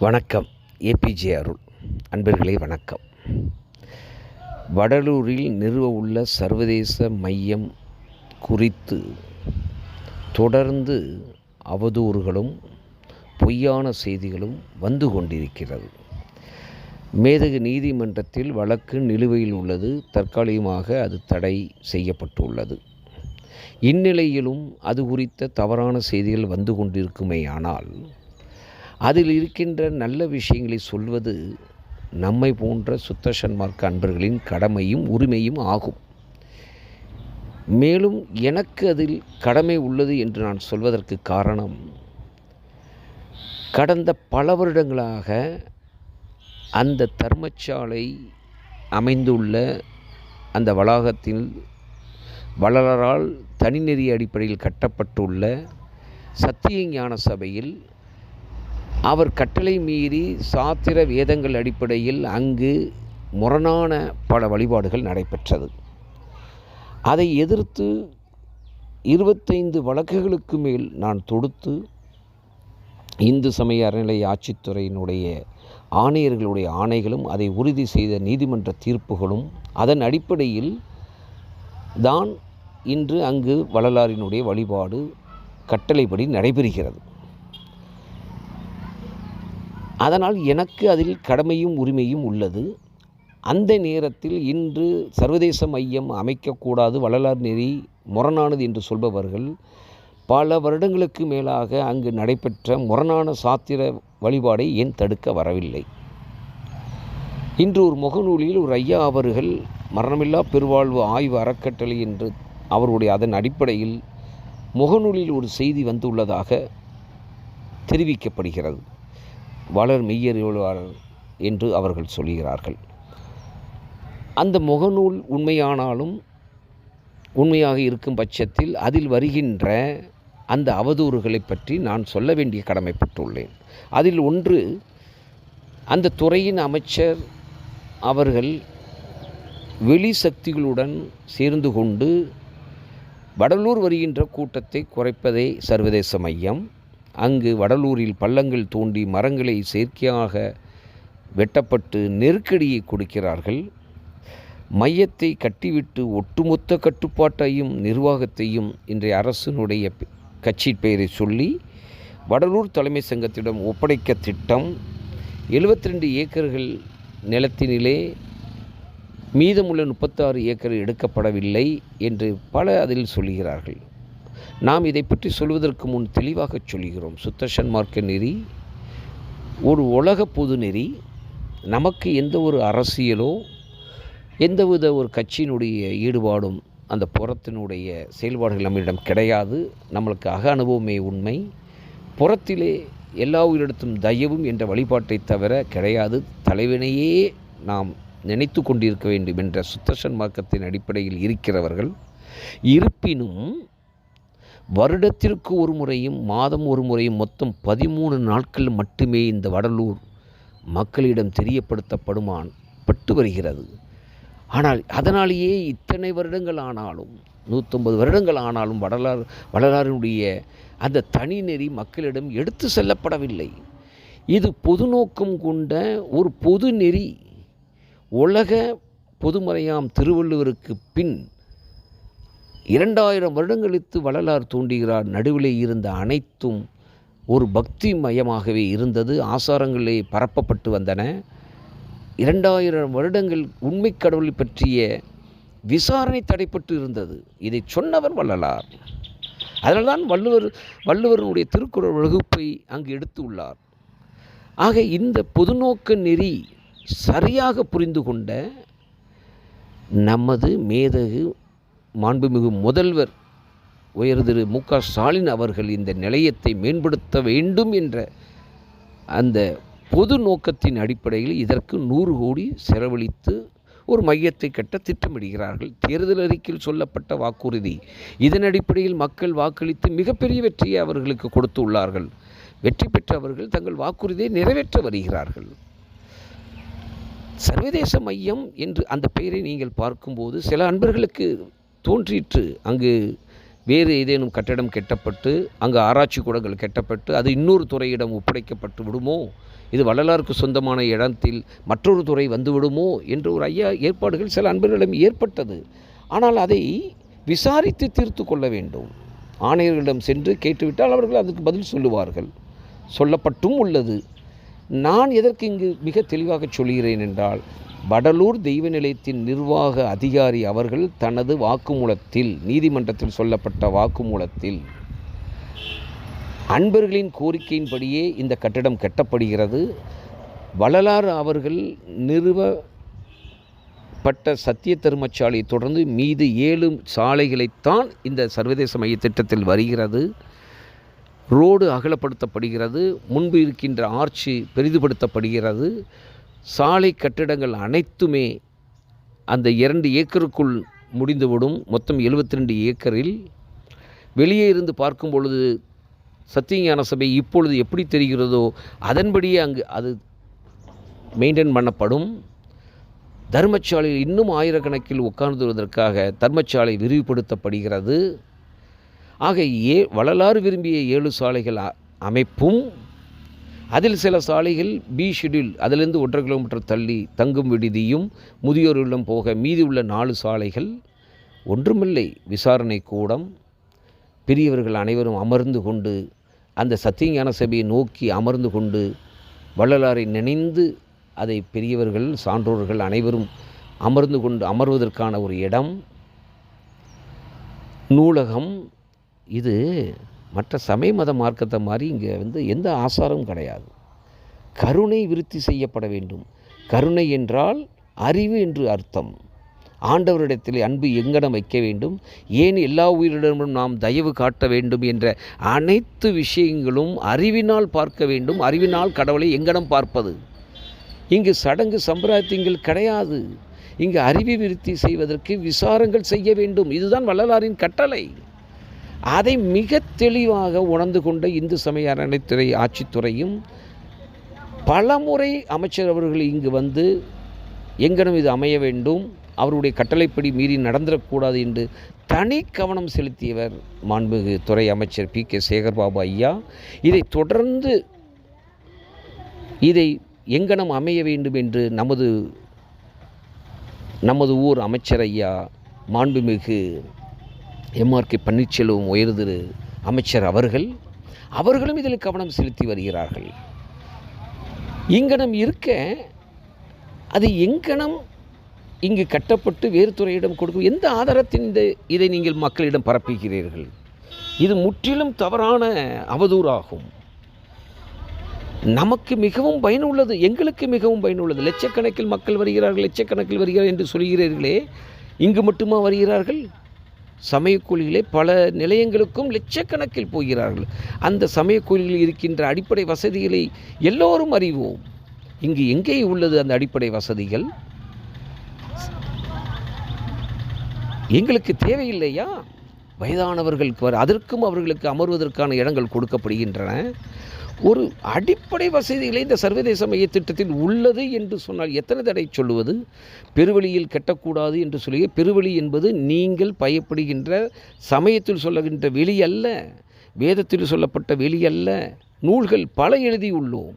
வணக்கம் ஏபிஜே அருள். அன்பர்களே வணக்கம். வடலூரில் நிறுவ உள்ள சர்வதேச மையம் குறித்து தொடர்ந்து அவதூறுகளும் பொய்யான செய்திகளும் வந்து கொண்டிருக்கிறது. மேதகு நீதிமன்றத்தில் வழக்கு நிலுவையில் உள்ளது. தற்காலிகமாக அது தடை செய்யப்பட்டுள்ளது. இந்நிலையிலும் அது குறித்த தவறான செய்திகள் வந்து கொண்டிருக்குமேயானால் அதில் இருக்கின்ற நல்ல விஷயங்களை சொல்வது நம்மை போன்ற சுத்த சன்மார்க்க அன்பர்களின் கடமையும் உரிமையும் ஆகும். மேலும் எனக்கு அதில் கடமை உள்ளது என்று நான் சொல்வதற்கு காரணம் கடந்த பல வருடங்களாக அந்த தர்மசாலை அமைந்துள்ள அந்த வளாகத்தில் வளரால் தனிநெறி அடிப்படையில் கட்டப்பட்டுள்ள சத்திய ஞான சபையில் அவர் கட்டளை மீறி சாத்திர வேதங்கள் அடிப்படையில் அங்கு முரணான பல வழிபாடுகள் நடைபெற்றது. அதை எதிர்த்து இருபத்தைந்து வழக்குகளுக்கு மேல் நான் தொடுத்து இந்து சமய அறநிலை ஆட்சித்துறையினுடைய ஆணையர்களுடைய ஆணைகளும் அதை உறுதி செய்த நீதிமன்ற தீர்ப்புகளும் அதன் அடிப்படையில் தான் இன்று அங்கு வள்ளலாரினுடைய வழிபாடு கட்டளைப்படி நடைபெறுகிறது. அதனால் எனக்கு அதில் கடமையும் உரிமையும் உள்ளது. அந்த நேரத்தில் இன்று சர்வதேச மையம் அமைக்கக்கூடாது வள்ளலார் நெறி முரணானது என்று சொல்பவர்கள் பல வருடங்களுக்கு மேலாக அங்கு நடைபெற்ற முரணான சாத்திர வழிபாடை ஏன் தடுக்க வரவில்லை? இன்று ஒரு முகநூலில் ஒரு ஐயா அவர்கள் மரணமில்லா பெருவாழ்வு ஆய்வு அறக்கட்டளை என்று அவருடைய அதன் அடிப்படையில் முகநூலில் ஒரு செய்தி வந்துள்ளதாக தெரிவிக்கப்படுகிறது. வளர் மெய்யறிவாளர் என்று அவர்கள் சொல்கிறார்கள். அந்த முகநூல் உண்மையானாலும் உண்மையாக இருக்கும் பட்சத்தில் அதில் வருகின்ற அந்த அவதூறுகளை பற்றி நான் சொல்ல வேண்டிய கடமைப்பட்டுள்ளேன் அதில் ஒன்று அந்த துறையின் அமைச்சர் அவர்கள் வெளி சக்திகளுடன் சேர்ந்து கொண்டு வடலூர் வருகின்ற கூட்டத்தை குறைப்பதே சர்வதேச மையம். அங்கு வடலூரில் பள்ளங்கள் தோண்டி மரங்களை செயற்கையாக வெட்டப்பட்டு நெருக்கடியை கொடுக்கிறார்கள். மையத்தை கட்டிவிட்டு ஒட்டுமொத்த கட்டுப்பாட்டையும் நிர்வாகத்தையும் இன்றைய அரசினுடைய கட்சி பெயரை சொல்லி வடலூர் தலைமை சங்கத்திடம் ஒப்படைக்க திட்டம். எழுபத்தி ரெண்டு ஏக்கர்கள் நிலத்தினிலே மீதமுள்ள முப்பத்தாறு ஏக்கர் எடுக்கப்படவில்லை என்று பல அதில் சொல்கிறார்கள். நாம் இதை பற்றி சொல்வதற்கு முன் தெளிவாக சொல்கிறோம். சுத்தஷன் மார்க்க நெறி ஒரு உலக பொது நெறி நமக்கு எந்த ஒரு அரசியலோ எந்தவித ஒரு கட்சியினுடைய ஈடுபாடும் அந்த புறத்தினுடைய செயல்பாடுகள் நம்மிடம் கிடையாது. நம்மளுக்கு அக அனுபவமே உண்மை. புறத்திலே எல்லா உயிரிடத்தும் தயவும் என்ற வழிபாட்டை தவிர கிடையாது. தலைவனையே நாம் நினைத்து கொண்டிருக்க வேண்டும் என்ற சுத்தசன் மார்க்கத்தின் அடிப்படையில் இருக்கிறவர்கள். இருப்பினும் வருடத்திற்கு ஒரு முறையும் மாதம் ஒரு முறையும் மொத்தம் பதிமூணு நாட்கள் மட்டுமே இந்த வடலூர் மக்களிடம் தெரியப்படுத்தப்படுமான் பட்டு வருகிறது. ஆனால் அதனாலேயே இத்தனை வருடங்கள் ஆனாலும் நூற்றம்பது வருடங்கள் ஆனாலும் வடலாறு வடலாறினுடைய அந்த தனி நெறி மக்களிடம் எடுத்து செல்லப்படவில்லை. இது பொது நோக்கம் கொண்ட ஒரு பொது நெறி. உலக பொதுமறையாம் திருவள்ளுவருக்கு பின் இரண்டாயிரம் வருடங்களுக்கு வள்ளலார் தூண்டுகிறார். நடுவிலே இருந்த அனைத்தும் ஒரு பக்தி மயமாகவே இருந்தது. ஆசாரங்களே பரப்பப்பட்டு வந்தன. இரண்டாயிரம் வருடங்கள் உண்மை கடவுளை பற்றிய விசாரணை தடைப்பட்டு இருந்தது. இதை சொன்னவர் வள்ளலார். அதனால்தான் வள்ளுவர் வள்ளுவருடைய திருக்குறள் வகுப்பை அங்கு எடுத்து உள்ளார். ஆக இந்த பொதுநோக்க நெறி சரியாக புரிந்து கொண்ட நமது மேதகு மாண்புமிகு முதல்வர் உயர் திரு மு க ஸ்டாலின் அவர்கள் இந்த நிலையத்தை மேம்படுத்த வேண்டும் என்ற அந்த பொது நோக்கத்தின் அடிப்படையில் இதற்கு நூறு கோடி செலவழித்து ஒரு மையத்தை கட்ட திட்டமிடுகிறார்கள். தேர்தல் அறிக்கையில் சொல்லப்பட்ட வாக்குறுதி. இதன் அடிப்படையில் மக்கள் வாக்களித்து மிகப்பெரிய வெற்றியை அவர்களுக்கு கொடுத்து உள்ளார்கள். வெற்றி பெற்றவர்கள் தங்கள் வாக்குறுதியை நிறைவேற்ற வருகிறார்கள். சர்வதேச மையம் என்று அந்த பெயரை நீங்கள் பார்க்கும்போது சில அன்பர்களுக்கு தோன்றிற்று. அங்கு வேறு ஏதேனும் கட்டடம் கட்டப்பட்டு அங்கு ஆராய்ச்சி கூடங்கள் கெட்டப்பட்டு அது இன்னொரு துறையிடம் ஒப்படைக்கப்பட்டு விடுமோ? இது வள்ளலாருக்கு சொந்தமான இடத்தில் மற்றொரு துறை வந்து விடுமோ? என்று ஒரு ஐயா ஏற்பாடுகள் சில அன்பர்களிடம் ஏற்பட்டது. ஆனால் அதை விசாரித்து தீர்த்து கொள்ள வேண்டும். ஆணையர்களிடம் சென்று கேட்டுவிட்டால் அவர்கள் அதுக்கு பதில் சொல்லுவார்கள். சொல்லப்பட்டும் உள்ளது. நான் எதற்கு இங்கு மிக தெளிவாக சொல்கிறேன் என்றால் வடலூர் தெய்வ நிலையத்தின் நிர்வாக அதிகாரி அவர்கள் தனது வாக்குமூலத்தில் நீதிமன்றத்தில் சொல்லப்பட்ட வாக்குமூலத்தில் அன்பர்களின் கோரிக்கையின்படியே இந்த கட்டிடம் கட்டப்படுகிறது. வள்ளலார் அவர்கள் நிறுவப்பட்ட சத்திய தர்மசாலை தொடர்ந்து மீது ஏழு சாலைகளைத்தான் இந்த சர்வதேச மைய திட்டத்தில் வருகிறது. ரோடு அகலப்படுத்தப்படுகிறது. முன்பு இருக்கின்ற ஆர்ச்சி பெரிதுபடுத்தப்படுகிறது. சாலை கட்டிடங்கள் அனைத்துமே அந்த இரண்டு ஏக்கருக்குள் முடிந்துவிடும். மொத்தம் 72 ரெண்டு ஏக்கரில். வெளியே இருந்து பார்க்கும் பொழுது சத்தியஞான சபை இப்பொழுது எப்படி தெரிகிறதோ அதன்படியே அங்கு அது மெயின்டைன் பண்ணப்படும். தர்மசாலையில் இன்னும் ஆயிரக்கணக்கில் உட்கார்ந்துவதற்காக தர்மசாலை விரிவுபடுத்தப்படுகிறது. ஆக ஏ வளலாறு விரும்பிய ஏழு சாலைகள் அமைப்பும் அதில் சில சாலைகள் பி ஷெட்யூல் அதிலிருந்து ஒன்றரை கிலோமீட்டர் தள்ளி தங்கும் விடுதியும் முதியோர் இல்லம் போக மீதி உள்ள நாலு சாலைகள் ஒன்றுமில்லை. விசாரணை கூடம். பெரியவர்கள் அனைவரும் அமர்ந்து கொண்டு அந்த சத்தியஞான சபையை நோக்கி அமர்ந்து கொண்டு வள்ளலாரை நினைந்து அதை பெரியவர்கள் சான்றோர்கள் அனைவரும் அமர்ந்து கொண்டு அமர்வதற்கான ஒரு இடம். நூலகம். இது மற்ற சமய மத மார்க்கத்தை மாதிரி இங்கே வந்து எந்த ஆசாரமும் கிடையாது. கருணை விருத்தி செய்யப்பட வேண்டும். கருணை என்றால் அறிவு என்று அர்த்தம். ஆண்டவரிடத்தில் அன்பு எங்கனம் வைக்க வேண்டும். ஏன் எல்லா உயிரிடமும் நாம் தயவு காட்ட வேண்டும் என்ற அனைத்து விஷயங்களும் அறிவினால் பார்க்க வேண்டும். அறிவினால் கடவுளை எங்கனம் பார்ப்பது? இங்கு சடங்கு சம்பிரதாயங்கள் கிடையாது. இங்கு அறிவு விருத்தி செய்வதற்கு விசாரங்கள் செய்ய வேண்டும். இதுதான் வள்ளலாரின் கட்டளை. அதை மிக தெளிவாக உணர்ந்து கொண்ட இந்து சமய அறநிலைத்துறை ஆட்சித்துறையும் பலமுறை அமைச்சர் அவர்கள் இங்கு வந்து எங்கனம் இது அமைய வேண்டும் அவருடைய கட்டளைப்படி மீறி நடந்துடக்கூடாது என்று தனி கவனம் செலுத்தியவர் மாண்புமிகு துறை அமைச்சர் பி. கே. சேகர்பாபு ஐயா. இதை தொடர்ந்து இதை எங்கனம் அமைய வேண்டும் என்று நமது நமது ஊர் அமைச்சர் ஐயா மாண்புமிகு எம்ஆர்கே பன்னீர்செல்வம் உயர் திரு அமைச்சர் அவர்கள் அவர்களும் இதில் கவனம் செலுத்தி வருகிறார்கள். இங்கனம் இருக்க அது எங்கனம் இங்கு கட்டப்பட்டு வேறு துறையிடம் கொடுக்கும் எந்த ஆதாரத்தின் இந்த இதை நீங்கள் மக்களிடம் பரப்புகிறீர்கள்? இது முற்றிலும் தவறான அவதூறாகும். நமக்கு மிகவும் பயனுள்ளது எங்களுக்கு மிகவும் பயனுள்ளது. லட்சக்கணக்கில் மக்கள் வருகிறார்கள் லட்சக்கணக்கில் வருகிறார்கள் என்று சொல்கிறீர்களே இங்கு மட்டுமா வருகிறார்கள்? சமயக்கூலிகளே பல நிலையங்களுக்கும் லட்சக்கணக்கில் போகிறார்கள். அந்த சமயக்கூலியில் இருக்கின்ற அடிப்படை வசதிகளை எல்லோரும் அறிவோம். இங்கு எங்கே உள்ளது அந்த அடிப்படை வசதிகள்? எங்களுக்கு தேவையில்லையா? வயதானவர்களுக்கு வர அதற்கும் அவர்களுக்கு அமர்வதற்கான இடங்கள் கொடுக்கப்படுகின்றன. ஒரு அடிப்படை வசதிகளை இந்த சர்வதேச மைய திட்டத்தில் உள்ளது என்று சொன்னால் எத்தனை தடை சொல்லுவது? பெருவழியில் கெட்டக்கூடாது என்று சொல்லி பெருவழி என்பது நீங்கள் பயப்படுகின்ற சமயத்தில் சொல்லுகின்ற வெளி அல்ல வேதத்தில் சொல்லப்பட்ட வெளி அல்ல நூல்கள் பல எழுதியுள்ளோம்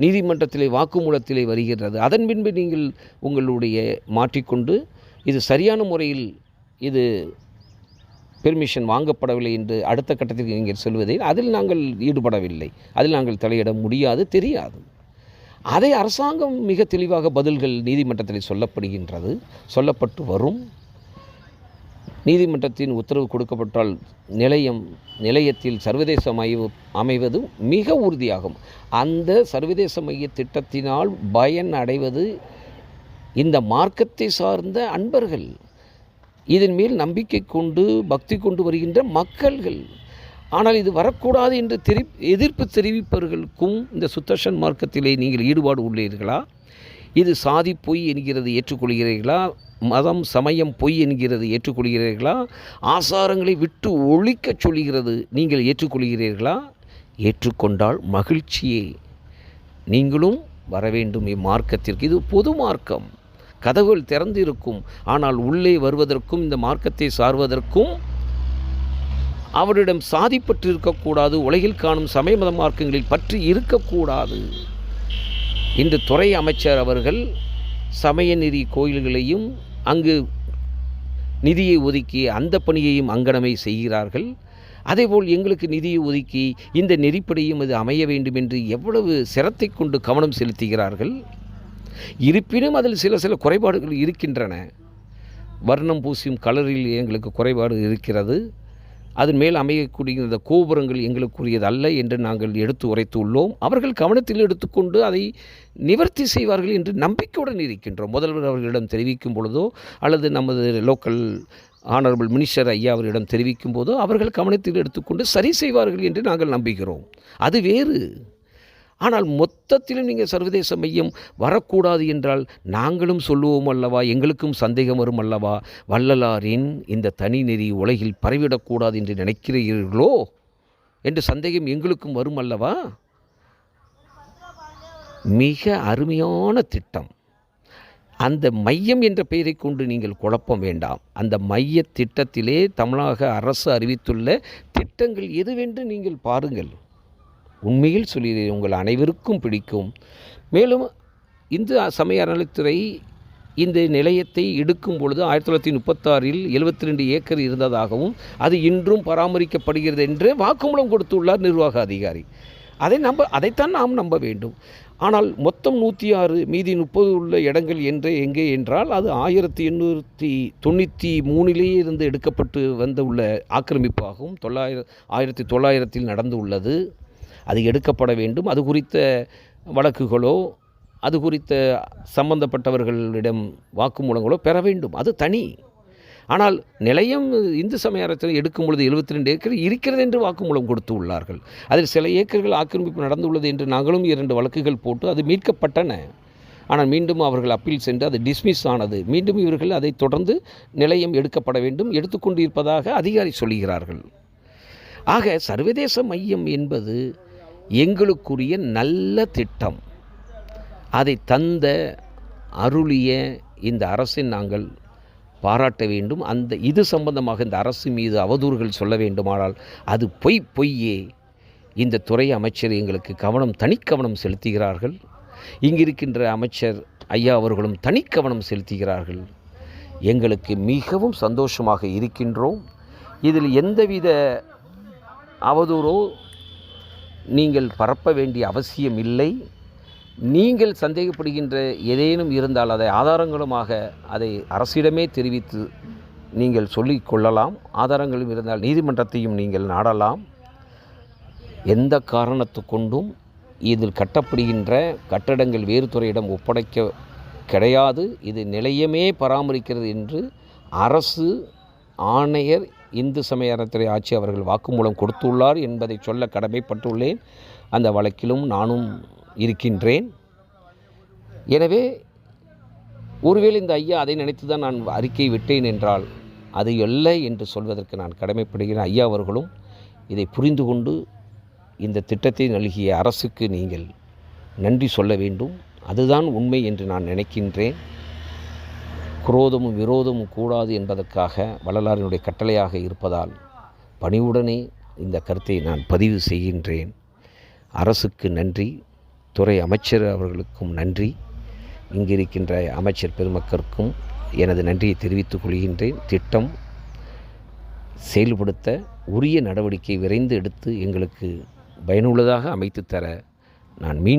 நீதிமன்றத்திலே வாக்குமூலத்திலே வருகிறது. அதன் பின்பு நீங்கள் உங்களுடைய மாற்றிக்கொண்டு இது சரியான முறையில் இது பெர்மிஷன் வாங்கப்படவில்லை என்று அடுத்த கட்டத்திற்கு நீங்கள் சொல்வதை அதில் நாங்கள் ஈடுபடவில்லை. அதில் நாங்கள் தலையிட முடியாது தெரியாது. அதை அரசாங்கம் மிக தெளிவாக பதில்கள் நீதிமன்றத்தில் சொல்லப்படுகின்றது சொல்லப்பட்டு வரும். நீதிமன்றத்தின் உத்தரவு கொடுக்கப்பட்டால் நிலையம் நிலையத்தில் சர்வதேச மைய அமைவது மிக உறுதியாகும். அந்த சர்வதேச மைய திட்டத்தினால் பயன் அடைவது இந்த மார்க்கத்தை சார்ந்த அன்பர்கள் இதன் மேல் நம்பிக்கை கொண்டு பக்தி கொண்டு வருகின்ற மக்கள்கள். ஆனால் இது வரக்கூடாது என்று தெரி எதிர்ப்பு தெரிவிப்பவர்களுக்கும் இந்த சுத்தர்ஷன் மார்க்கத்திலே நீங்கள் ஈடுபாடு உள்ளீர்களா? இது சாதி பொய் என்கிறது ஏற்றுக்கொள்கிறீர்களா? மதம் சமயம் பொய் என்கிறது ஏற்றுக்கொள்கிறீர்களா? ஆசாரங்களை விட்டு ஒழிக்கச் சொல்கிறது நீங்கள் ஏற்றுக்கொள்கிறீர்களா? ஏற்றுக்கொண்டால் மகிழ்ச்சியே. நீங்களும் வர வேண்டும் இம்மார்க்கத்திற்கு இது பொது மார்க்கம். கதவுகள் திறந்து இருக்கும் ஆனால் உள்ளே வருவதற்கும் இந்த மார்க்கத்தை சார்வதற்கும் அவரிடம் சாதிப்பற்று இருக்கக்கூடாது உலகில் காணும் சமய மத மார்க்கங்களில் பற்றி இருக்கக்கூடாது. இன்று துறை அமைச்சர் அவர்கள் சமய நெறி கோயில்களையும் அங்கு நிதியை ஒதுக்கி அந்த பணியையும் அங்கனமே செய்கிறார்கள். அதேபோல் எங்களுக்கு நிதியை ஒதுக்கி இந்த நெறிப்படியும் அது அமைய வேண்டும் என்று எவ்வளவு சிரத்தை கொண்டு கவனம் செலுத்துகிறார்கள். இருப்பினும் அதில் சில சில குறைபாடுகள் இருக்கின்றன. வர்ணம் பூசியும் கலரில் எங்களுக்கு குறைபாடு இருக்கிறது. அதன் மேல் அமையக்கூடிய இந்த கோபுரங்கள் எங்களுக்குரியது அல்ல என்று நாங்கள் எடுத்து உரைத்துள்ளோம். அவர்கள் கவனத்தில் எடுத்துக்கொண்டு அதை நிவர்த்தி செய்வார்கள் என்று நம்பிக்கையுடன் இருக்கின்றோம். முதல்வர் அவர்களிடம் தெரிவிக்கும் பொழுதோ அல்லது நமது லோக்கல் ஆனரபிள் மினிஸ்டர் ஐயா அவரிடம் தெரிவிக்கும் போதோ அவர்கள் கவனத்தில் எடுத்துக்கொண்டு சரி செய்வார்கள் என்று நாங்கள் நம்புகிறோம். அது வேறு. ஆனால் மொத்தத்திலும் நீங்கள் சர்வதேச மையம் வரக்கூடாது என்றால் நாங்களும் சொல்லுவோம் அல்லவா எங்களுக்கும் சந்தேகம் வரும் அல்லவா? வள்ளலாரின் இந்த தனி நெறி உலகில் பரவிடக்கூடாது என்று நினைக்கிறீர்களோ? என்று சந்தேகம் எங்களுக்கும் வரும் அல்லவா? மிக அருமையான திட்டம். அந்த மையம் என்ற பெயரை கொண்டு நீங்கள் குழப்பம் வேண்டாம். அந்த மைய திட்டத்திலே தமிழக அரசு அறிவித்துள்ள திட்டங்கள் எதுவென்று நீங்கள் பாருங்கள். உண்மையில் சொல்கிறேன் உங்கள் அனைவருக்கும் பிடிக்கும். மேலும் இந்து சமய அறநிலைத்துறை இந்த நிலையத்தை எடுக்கும் பொழுது ஆயிரத்தி தொள்ளாயிரத்தி முப்பத்தாறில் எழுபத்தி ரெண்டு ஏக்கர் இருந்ததாகவும் அது இன்றும் பராமரிக்கப்படுகிறது என்று வாக்குமூலம் கொடுத்துள்ளார் நிர்வாக அதிகாரி. அதை நம்ப அதைத்தான் நாம் நம்ப வேண்டும். ஆனால் மொத்தம் நூற்றி ஆறு மீதி முப்பது உள்ள இடங்கள் என்று எங்கே என்றால் அது ஆயிரத்தி எண்ணூற்றி தொண்ணூற்றி மூணிலேயே இருந்து எடுக்கப்பட்டு வந்த உள்ள ஆக்கிரமிப்பாகவும் தொள்ளாயிர ஆயிரத்தி தொள்ளாயிரத்தில் நடந்து உள்ளது. அது எடுக்கப்பட வேண்டும். அது குறித்த வழக்குகளோ அது குறித்த சம்பந்தப்பட்டவர்களிடம் வாக்குமூலங்களோ பெற வேண்டும். அது தனி. ஆனால் நிலையம் இந்து சமய அறத்தில் எடுக்கும் பொழுது எழுபத்தி ரெண்டு ஏக்கர் இருக்கிறது என்று வாக்குமூலம் கொடுத்து உள்ளார்கள். அதில் சில ஏக்கர்கள் ஆக்கிரமிப்பு நடந்துள்ளது என்று நாங்களும் இரண்டு வழக்குகள் போட்டு அது மீட்கப்பட்டன. ஆனால் மீண்டும் அவர்கள் அப்பீல் சென்று அது டிஸ்மிஸ் ஆனது. மீண்டும் இவர்கள் அதை தொடர்ந்து நிலையம் எடுக்கப்பட வேண்டும் எடுத்துக்கொண்டு இருப்பதாக அதிகாரி சொல்கிறார்கள். ஆக சர்வதேச மையம் என்பது எங்களுக்குரிய நல்ல திட்டம். அதை தந்த அருளிய இந்த அரசை நாங்கள் பாராட்ட வேண்டும். அந்த இது சம்பந்தமாக இந்த அரசு மீது அவதூறுகள் சொல்ல வேண்டுமானால் அது பொய் பொய்யே இந்த துறை அமைச்சர் எங்களுக்கு கவனம் தனிக்கவனம் செலுத்துகிறார்கள். இங்கிருக்கின்ற அமைச்சர் ஐயா அவர்களும் தனிக்கவனம் செலுத்துகிறார்கள். எங்களுக்கு மிகவும் சந்தோஷமாக இருக்கின்றோம். இதில் எந்தவித அவதூறோ நீங்கள் பரப்ப வேண்டிய அவசியம் இல்லை. நீங்கள் சந்தேகப்படுகின்ற ஏதேனும் இருந்தால் அதை ஆதாரங்களுமாக அதை அரசிடமே தெரிவித்து நீங்கள் சொல்லிக் கொள்ளலாம். ஆதாரங்களும் இருந்தால் நீதிமன்றத்தையும் நீங்கள் நாடலாம். எந்த காரணத்து கொண்டும் இதில் கட்டப்படுகின்ற கட்டடங்கள் வேறு துறையிடம் ஒப்படைக்க கிடையாது. இது நிலையமே பராமரிக்கிறது என்று அரசு ஆணையர் இந்து சமய அறத்துறை ஆட்சி அவர்கள் வாக்குமூலம் கொடுத்துள்ளார் என்பதை சொல்ல கடமைப்பட்டுள்ளேன். அந்த வழக்கிலும் நானும் இருக்கின்றேன். எனவே ஒருவேளை இந்த ஐயா அதை நினைத்து தான் நான் அறிக்கை விட்டேன் என்றால் அது அல்ல என்று சொல்வதற்கு நான் கடமைப்படுகிறேன். ஐயா அவர்களும் இதை புரிந்து கொண்டு இந்த திட்டத்தை நல்கிய அரசுக்கு நீங்கள் நன்றி சொல்ல வேண்டும். அதுதான் உண்மை என்று நான் நினைக்கின்றேன். குரோதமும் விரோதமும் கூடாது என்பதற்காக வள்ளலாரினுடைய கட்டளையாக இருப்பதால் பணிவுடனே இந்த கருத்தை நான் பதிவு செய்கின்றேன். அரசுக்கு நன்றி துறை அமைச்சர் அவர்களுக்கும் நன்றி இங்கிருக்கின்ற அமைச்சர் பெருமக்களுக்கும் எனது நன்றியை தெரிவித்துக் கொள்கின்றேன். திட்டம் செயல்படுத்த உரிய நடவடிக்கை விரைந்து எடுத்து எங்களுக்கு பயனுள்ளதாக அமைத்து தர நான் மீண்டும்